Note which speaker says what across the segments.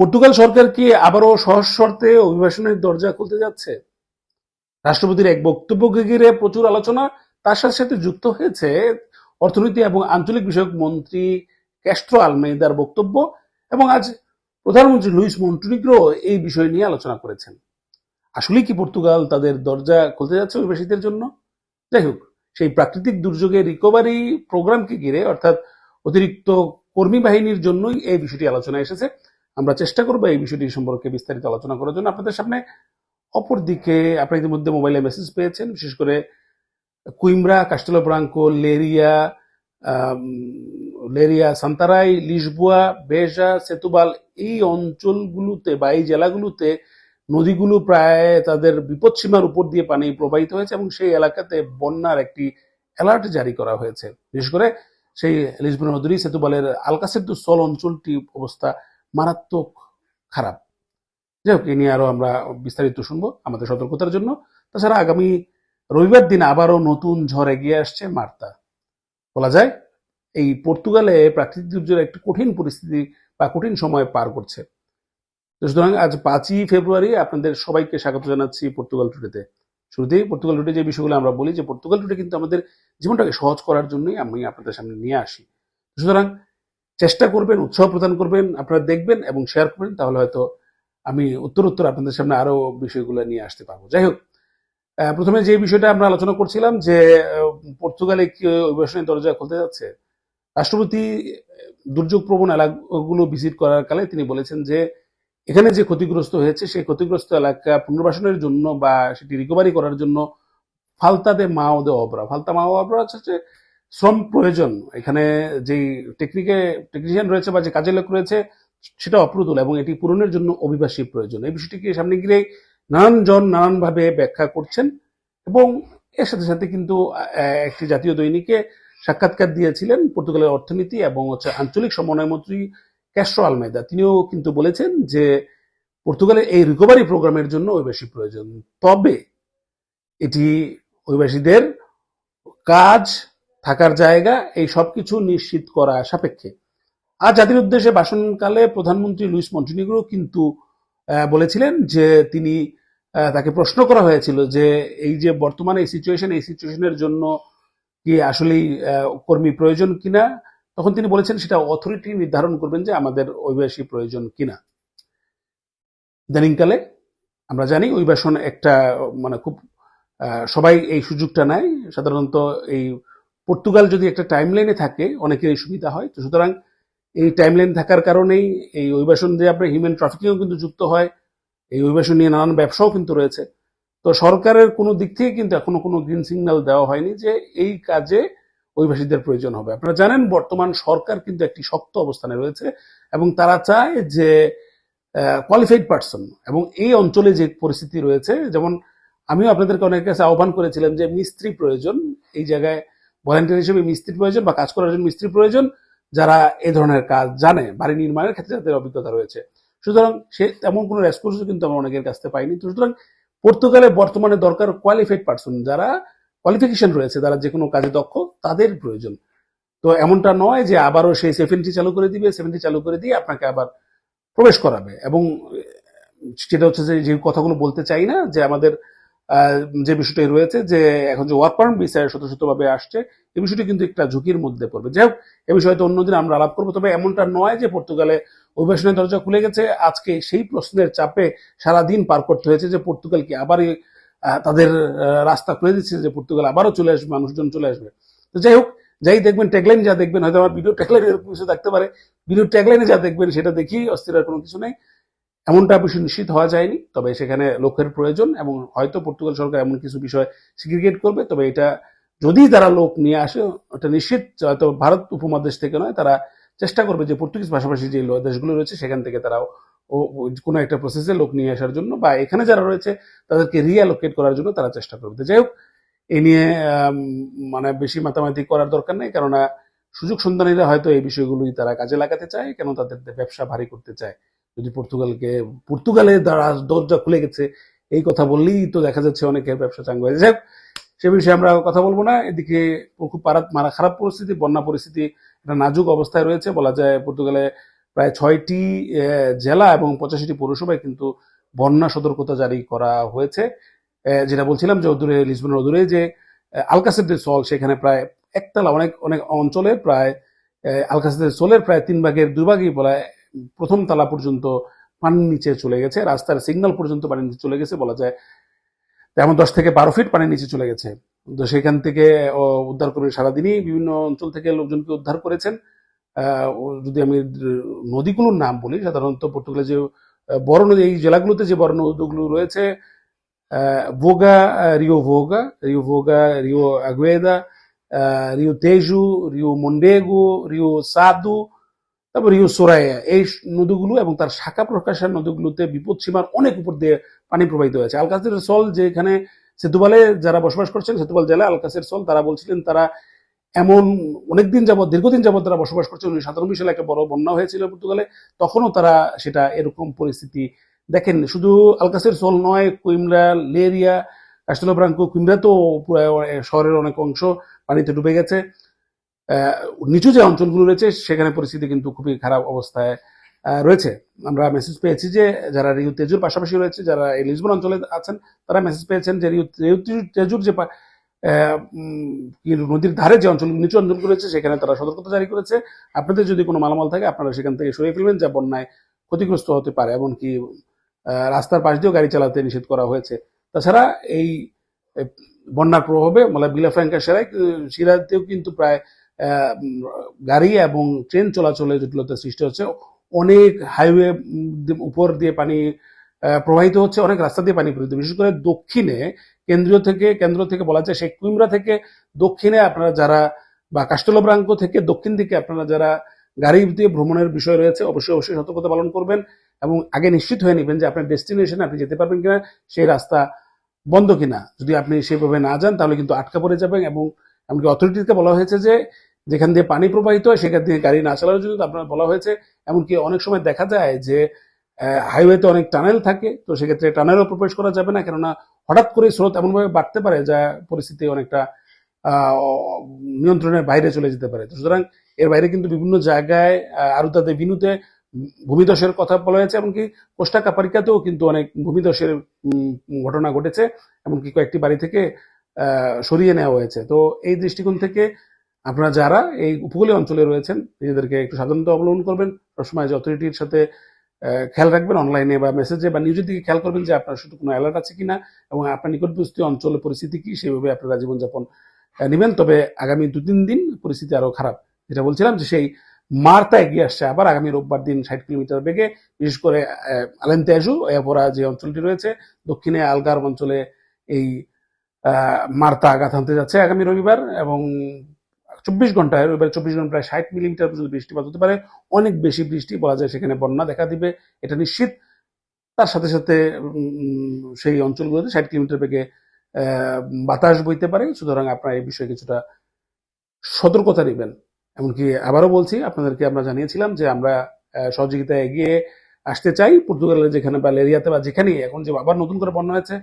Speaker 1: Portugal সরকার কি আবারও সহজ শর্তে অভিবাসনের দরজা খুলতে যাচ্ছে? রাষ্ট্রপতির এক বক্তব্যকে ঘিরে প্রচুর আলোচনা, তার সাথে সাথে যুক্ত হয়েছে অর্থনীতি এবং আঞ্চলিক বিষয়ক মন্ত্রী ক্যাস্ট্রো আলমেদার বক্তব্য এবং আজ প্রধানমন্ত্রী লুইস মন্টুনিগ্রো এই বিষয় নিয়ে আলোচনা করেছেন। আসলে কি পর্তুগাল তাদের দরজা খুলতে যাচ্ছে অভিবাসীদের জন্য? যাই হোক, সেই প্রাকৃতিক দুর্যোগে রিকভারি প্রোগ্রামকে ঘিরে অর্থাৎ অতিরিক্ত কর্মী বাহিনীর জন্যই এই বিষয়টি আলোচনায় এসেছে। আমরা চেষ্টা করব এই বিষয়টি সম্পর্কে বিস্তারিত আলোচনা করার জন্য। আপনাদের সামনে অপরদিকে আপনারা ইতিমধ্যে মোবাইলে মেসেজ পেয়েছেন, বিশেষ করে কুইমরা কাস্টেলো ব্রাঙ্কো, লেরিয়া লেরিয়া, সান্তারাই, লিসবুয়া, বেজা, সেতুবাল এই অঞ্চলগুলোতে বা এই জেলাগুলোতে নদীগুলো প্রায় তাদের বিপদসীমার উপর দিয়ে পানি প্রবাহিত হয়েছে এবং সেই এলাকাতে বন্যার একটি অ্যালার্ট জারি করা হয়েছে। বিশেষ করে সেই লিসবন নদী সেতুবালের আলকাসেদ্দু সল অঞ্চলটি অবস্থা মারাত্মক খারাপ। যাই হোক এ নিয়ে আরও আমরা বিস্তারিত শুনব আমাদের সতর্কতার জন্য। তাছাড়া আগামী রবিবার দিন আবারও নতুন ঝড় এগিয়ে আসছে মার্তা বলা যায়, এই পর্তুগালে প্রাকৃতিক দুর্যোগের একটি কঠিন পরিস্থিতি বা কঠিন সময় পার করছে। সুতরাং আজ পাঁচই ফেব্রুয়ারি আপনাদের সবাইকে স্বাগত জানাচ্ছি পর্তুগাল টুডেতে। শুরুতেই পর্তুগাল টুডে যে বিষয়গুলো আমরা বলি, যে পর্তুগাল টুডে কিন্তু আমাদের জীবনটাকে সহজ করার জন্যই আমি আপনাদের সামনে নিয়ে আসি। সুতরাং চেষ্টা করবেন, উৎসাহ প্রদান করবেন, আপনারা দেখবেন এবং শেয়ার করবেন, তাহলে হয়তো আমি উত্তর উত্তর আপনাদের সামনে আরও বিষয়গুলো নিয়ে আসতে পারব। যাই হোক প্রথমে যে বিষয়টা আমরা আলোচনা করছিলাম যে পর্তুগালে কি অভিবাসনের দরজা খুলতে যাচ্ছে, রাষ্ট্রপতি দুর্যোগ প্রবণ এলাকাগুলো ভিজিট করার কালে তিনি বলেছেন যে, এখানে যে ক্ষতিগ্রস্ত হয়েছে, সেই ক্ষতিগ্রস্ত এলাকা পুনর্বাসনের জন্য বা সেটি রিকভারি করার জন্য ফালতা দে মাও দে অবরা ফালতা মাও অবরা হচ্ছে শ্রম প্রয়োজন। এখানে যেই টেকনিকে টেকনিশিয়ান রয়েছে বা যে কাজের লোক রয়েছে, সেটা অপ্রতুল এবং এটি পূরণের জন্য অভিবাসী প্রয়োজন। এই বিষয়টিকে সামনে গিয়ে নানান জন নানানভাবে ব্যাখ্যা করছেন এবং এর সাথে সাথে কিন্তু একটি জাতীয় দৈনিকে সাক্ষাৎকার দিয়েছিলেন পর্তুগালের অর্থনীতি এবং হচ্ছে আঞ্চলিক সমন্বয় মন্ত্রী ক্যাস্ট্রো আলমেদা। তিনিও কিন্তু বলেছেন যে পর্তুগালের এই রিকভারি প্রোগ্রামের জন্য অভিবাসী প্রয়োজন। তবে এটি অভিবাসীদের কাজ থাকার জায়গা, এই সবকিছু নিশ্চিত করা সাপেক্ষে। আর জাতির উদ্দেশ্যে ভাষণকালে প্রধানমন্ত্রী লুইস মন্টিনিগ্রো কিন্তু বলেছিলেন যে তিনি তাকে প্রশ্ন করা হয়েছিল যে এই যে বর্তমানে এই সিচুয়েশন এই সিচুয়েশনের জন্য কি আসলেই কর্মী প্রয়োজন কিনা, তখন তিনি বলেছেন সেটা অথরিটি নির্ধারণ করবেন যে আমাদের অভিবাসী প্রয়োজন কিনা। ইদানিংকালে আমরা জানি অভিবাসন একটা মানে খুব সবাই এই সুযোগটা নেয়। সাধারণত এই পর্তুগাল যদি একটা টাইমলাইনে থাকে অনেকের সুবিধা হয়। তো সুতরাং এই টাইমলাইন থাকার কারণেই এই অভিবাসন দিয়ে আপনার হিউম্যান ট্রাফিকিংও কিন্তু যুক্ত হয়, এই অভিবাসন নিয়ে নানান ব্যবসাও কিন্তু রয়েছে। তো সরকারের কোনো দিক থেকে কিন্তু এখনও কোনো গ্রিন সিগন্যাল দেওয়া হয়নি যে এই কাজে অভিবাসীদের প্রয়োজন হবে। আপনারা জানেন, বর্তমান সরকার কিন্তু একটি শক্ত অবস্থানে রয়েছে এবং তারা চায় যে কোয়ালিফাইড পার্সন এবং এই অঞ্চলে যে পরিস্থিতি রয়েছে, যেমন আমিও আপনাদেরকে অনেকের কাছে আহ্বান করেছিলাম যে মিস্ত্রি প্রয়োজন, এই জায়গায় ভলেন্টিয়ার হিসেবে মিস্ত্রি প্রয়োজন বা কাজ করার জন্য মিস্ত্রি প্রয়োজন, যারা এ ধরনের কাজ জানে, বাড়ি নির্মাণের ক্ষেত্রে তাদের অভিজ্ঞতা রয়েছে। সুতরাং সে তেমন কোনো রেসপন্সও কিন্তু আমরা অনেকের কাছ থেকে পাইনি। সুতরাং পর্তুগালে বর্তমানে দরকার কোয়ালিফাইড পার্সন যারা কোয়ালিফিকেশন রয়েছে, যারা যে কোনো কাজে দক্ষ, তাদের প্রয়োজন। তো এমনটা নয় যে আবারও সেই সেভেন্টি চালু করে দিবে সেভেন্টি চালু করে দিয়ে আপনাকে আবার প্রবেশ করাবে। এবং সেটা হচ্ছে যে যে কথাগুলো বলতে চাই না, যে আমাদের যে বিষয়টি রয়েছে যে এখন যে ওয়ার্ক বিষয়ে শত শতভাবে আসছে এই বিষয়টি কিন্তু একটা ঝুঁকির মধ্যে পড়বে। যাই হোক, এ বিষয়ে তো অন্যদিন আমরা আলাপ করব, তবে এমনটা নয় যে পর্তুগালে অভিবাসনের দরজা খুলে গেছে। আজকে সেই প্রশ্নের চাপে সারা দিন পার করতে হয়েছে যে পর্তুগাল কি আবার তাদের রাস্তা খুলে দিচ্ছে যে পর্তুগাল আবারও চলে আসবে, মানুষজন চলে আসবে। তো যাই হোক, যাই দেখবেন ট্যাগলাইন যা দেখবেন, হয়তো আমার ভিডিও ট্যাগলাইন এরকম কিছু থাকতে পারে। ভিডিও ট্যাগলাইনে যা দেখবেন সেটা দেখি অস্থিরার কোনো কিছু নেই। এমনটা বিষয় নিশ্চিত হওয়া যায়নি, তবে সেখানে লোকের প্রয়োজন এবং হয়তো পর্তুগাল সরকার এমন কিছু বিষয় সিগ্রিগেট করবে, তবে এটা যদি তারা লোক নিয়ে আসে এটা নিশ্চিত হয়তো ভারত উপমহাদেশ থেকে নয়, তারা চেষ্টা করবে যে পর্তুগিজ ভাষাভাষী যে দেশগুলো রয়েছে, সেখান থেকে তারা ও কোনো একটা প্রসেসে লোক নিয়ে আসার জন্য বা এখানে যারা রয়েছে, তাদেরকে রিঅ্যালোকেট করার জন্য তারা চেষ্টা করবে। যাই হোক এ নিয়ে মানে বেশি মাতামাতি করার দরকার নেই, কেননা সুযোগ সন্ধানীরা হয়তো এই বিষয়গুলোই তারা কাজে লাগাতে চায়, কেন তাদের ব্যবসা ভারী করতে চায়। যদি পর্তুগালকে পর্তুগালে দ্বারা দরজা খুলে গেছে এই কথা বললেই তো দেখা যাচ্ছে অনেকের ব্যবসা চাঙ্গ হয়ে হোক, সে বিষয়ে আমরা কথা বলব না। এদিকে খুব পারাত মারা খারাপ পরিস্থিতি বন্যা পরিস্থিতি একটা নাজুক অবস্থায় রয়েছে। বলা যায় পর্তুগালে প্রায় ছয়টি জেলা এবং পঁচাশিটি পৌরসভায় কিন্তু বন্যা সতর্কতা জারি করা হয়েছে। যেটা বলছিলাম যে অদূরে লিসবনের অদূরে যে আহ, আলকাসের সল সেখানে প্রায় একতলা অনেক অনেক অঞ্চলে প্রায় আহ, আলকাসের সোলের প্রায় তিন ভাগের দুই ভাগই বলা প্রথম তালা পর্যন্ত পানির নিচে চলে গেছে, রাস্তার সিগন্যাল পর্যন্ত পানির নিচে চলে গেছে বলা যায়। তেমন দশ থেকে বারো ফিট পানির নিচে চলে গেছে। তো সেখান থেকে উদ্ধার করে সারাদিনই বিভিন্ন অঞ্চল থেকে লোকজনকে উদ্ধার করেছেন। যদি আমি নদীগুলোর নাম বলি, সাধারণত পর্তুগালে যে বড় নদী, এই জেলাগুলোতে যে বড় নদীগুলো রয়েছে ভোগা Rio Vouga Rio Vouga, Rio Agueda Rio Tejo, Rio Mondego, Rio Sado তারপর রিও সোরাইয়া এই নদীগুলো এবং তার শাখা প্রকাশের নদীগুলোতে বিপদ সীমার অনেক উপর দিয়ে পানি প্রবাহিত হয়েছে। আলকাসের সল যেখানে সেতুবালে যারা বসবাস করছেন, সেতুবাল জেলা আলকাসের সল, তারা বলছিলেন তারা এমন অনেকদিন যাবত দীর্ঘদিন যাবত তারা বসবাস করছে উনিশশো সাতানব্বই সালে একটা বড় বন্যা হয়েছিল পর্তুগালে। তখনও তারা সেটা এরকম পরিস্থিতি দেখেন শুধু আলকাসের সোল নয়, কুইমরা, লেরিয়া কাস্টেলো ব্রাঙ্কো কুইমরা তো শহরের অনেক অংশ পানিতে ডুবে গেছে। নিচু যে অঞ্চলগুলো রয়েছে, সেখানে পরিস্থিতি কিন্তু খুবই খারাপ অবস্থায় রয়েছে। আমরা মেসেজ পেয়েছি যে, যারা রিউ তেজুর পাশাপাশি রয়েছে, যারা এই লিসবন অঞ্চলে আছেন, তারা মেসেজ পেয়েছেন যে, রিউ তেজুর যে নদীর ধারে যে অঞ্চল, নিচু অঞ্চলগুলো রয়েছে, সেখানে তারা সতর্কতা জারি করেছে। আপনাদের যদি কোনো মালামাল থাকে, আপনারা সেখান থেকে সরিয়ে ফেলবেন, যা বন্যায় ক্ষতিগ্রস্ত হতে পারে, এমনকি রাস্তার পাশ দিয়েও গাড়ি চালাতে নিষেধ করা হয়েছে। তাছাড়া এই বন্যার প্রভাবে মানে বিলাফ্রাঙ্কা সেরাই সিরাতেও কিন্তু প্রায় গাড়ি এবং ট্রেন চলাচলে জটিলতা সৃষ্টি হচ্ছে, অনেক হাইওয়ে উপর দিয়ে পানি প্রবাহিত হচ্ছে, অনেক রাস্তা দিয়ে পানি প্রবাহিত বিশেষ করে দক্ষিণে, কেন্দ্রীয় থেকে, কেন্দ্র থেকে বলা যায় সেই কুইমরা থেকে দক্ষিণে আপনারা যারা, বা কাস্টলব্রাঙ্ক থেকে দক্ষিণ দিকে আপনারা যারা গাড়ি দিয়ে ভ্রমণের বিষয় রয়েছে, অবশ্যই অবশ্যই সতর্কতা পালন করবেন এবং আগে নিশ্চিত হয়ে নেবেন যে আপনার ডেস্টিনেশনে আপনি যেতে পারবেন কিনা, সেই রাস্তা বন্ধ কিনা। যদি আপনি সেভাবে না যান, তাহলে কিন্তু আটকা পড়ে যাবেন এবং এমনকি অথরিটিকে বলা হয়েছে যে যেখান দিয়ে পানি প্রবাহিত হয় সেখান দিয়ে গাড়ি না চালানোর জন্য আপনার বলা হয়েছে। এমনকি অনেক সময় দেখা যায় যে হাইওয়েতে অনেক টানেল থাকে তো সেক্ষেত্রে টানেলও প্রবেশ করা যাবে না। কেননা হঠাৎ করে স্রোত এমনভাবে বাড়তে পারে যা পরিস্থিতি অনেকটা নিয়ন্ত্রণের বাইরে চলে যেতে পারে। সুতরাং এর বাইরে কিন্তু বিভিন্ন জায়গায় আহ, তাদের বিনুতে ভূমিধসের কথা বলা হয়েছে এমনকি কোষ্টা কাপারিকাতেও কিন্তু অনেক ভূমিধসের ঘটনা ঘটেছে। এমনকি কয়েকটি বাড়ি থেকে সরিয়ে নেওয়া হয়েছে। তো এই দৃষ্টিকোণ থেকে আপনারা যারা এই উপকূলীয় অঞ্চলে রয়েছেন, নিজেদেরকে একটু সাবধানতা অবলম্বন করবেন। সবসময় যে অথরিটির সাথে খেয়াল রাখবেন অনলাইনে বা মেসেজে বা নিউজের দিকে খেয়াল করবেন যে আপনার শুধু কোনো অ্যালার্ট আছে কিনা এবং আপনার নিকটবর্তী অঞ্চলের পরিস্থিতি কি, সেভাবে আপনারা জীবনযাপন নেবেন। তবে আগামী দু তিন দিন পরিস্থিতি আরও খারাপ। যেটা বলছিলাম যে সেই মার্তা এগিয়ে আসছে আবার আগামী রোববার দিন ষাট কিলোমিটার বেগে, বিশেষ করে আলেন্তেজু এরপরা যে অঞ্চলটি রয়েছে, দক্ষিণে আলগার অঞ্চলে এই মার্তা আঘাত হানতে যাচ্ছে আগামী রবিবার এবং চব্বিশ ঘন্টায় রবিবার চব্বিশ ঘণ্টা প্রায় ষাট মিলিমিটার পর্যন্ত বৃষ্টিপাত হতে পারে। অনেক বেশি বৃষ্টি বলা যায় সেখানে বন্যা দেখা দিবে, এটা নিশ্চিত। তার সাথে সাথে সেই অঞ্চলগুলোতে ষাট কিলোমিটার বেগে বাতাস বইতে পারে। সুতরাং আপনারা এই বিষয়ে কিছুটা সতর্কতা নেবেন। এমনকি আবারও বলছি, আপনাদেরকে আমরা জানিয়েছিলাম যে আমরা সহযোগিতায় এগিয়ে আসতে চাই। পর্তুগালের যেখানে বা লেরিয়াতে বা যেখানেই, এখন যে আবার নতুন করে বন্যা হয়েছে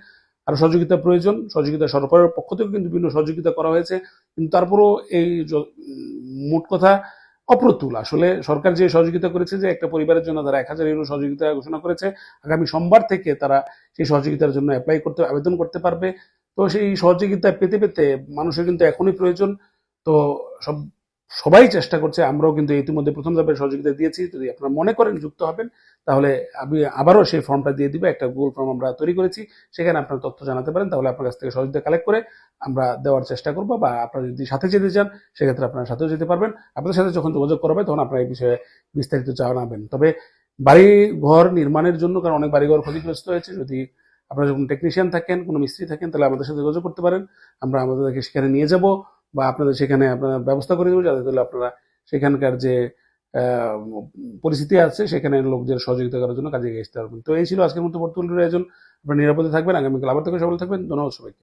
Speaker 1: আরও সহযোগিতা প্রয়োজন, সহযোগিতা সরকারের পক্ষ থেকেও কিন্তু বিভিন্ন সহযোগিতা করা হয়েছে। কিন্তু তারপরও এই মোট কথা অপ্রতুল। আসলে সরকার যে সহযোগিতা করেছে যে একটা পরিবারের জন্য তারা এক হাজার ইউরো সহযোগিতা ঘোষণা করেছে, আগামী সোমবার থেকে তারা সেই সহযোগিতার জন্য অ্যাপ্লাই করতে, আবেদন করতে পারবে। তো সেই সহযোগিতা পেতে পেতে মানুষের কিন্তু এখনই প্রয়োজন। তো সব সবাই চেষ্টা করছে, আমরাও কিন্তু ইতিমধ্যে প্রথম ধাপের সহযোগিতা দিয়েছি, যদি আপনারা মনে করেন যুক্ত হবেন, তাহলে আমি আবারও সেই ফর্মটা দিয়ে দিবে, একটা গুগল ফর্ম আমরা তৈরি করেছি, সেখানে আপনার তথ্য জানাতে পারেন, তাহলে আপনার কাছ থেকে সহযোগিতা কালেক্ট করে আমরা দেওয়ার চেষ্টা করব, বা আপনারা যদি সাথে যেতে চান, সেক্ষেত্রে আপনারা সাথেও যেতে পারবেন। আপনাদের সাথে যখন যোগাযোগ করা তখন আপনারা এই বিষয়ে বিস্তারিত জানাবেন। তবে বাড়ি ঘর নির্মাণের জন্য, কারণ অনেক বাড়িঘর ক্ষতিগ্রস্ত হয়েছে, যদি আপনারা যখন টেকনিশিয়ান থাকেন, কোনো মিস্ত্রি থাকেন, তাহলে আমাদের সাথে যোগাযোগ করতে পারেন। আমরা আমাদেরকে সেখানে নিয়ে যাব। বা আপনাদের সেখানে আপনারা ব্যবস্থা করে দেবো যাতে তাহলে আপনারা সেখানকার যে পরিস্থিতি আছে, সেখানে লোকদের সহযোগিতা করার জন্য কাজে এগিয়ে আসতে পারবেন। তো এই ছিল আজকের মতো বর্তমানের আয়োজন। আপনারা নিরাপদে থাকবেন। আগামীকাল আবার থেকে সবাই থাকবেন। ধন্যবাদ সবাইকে।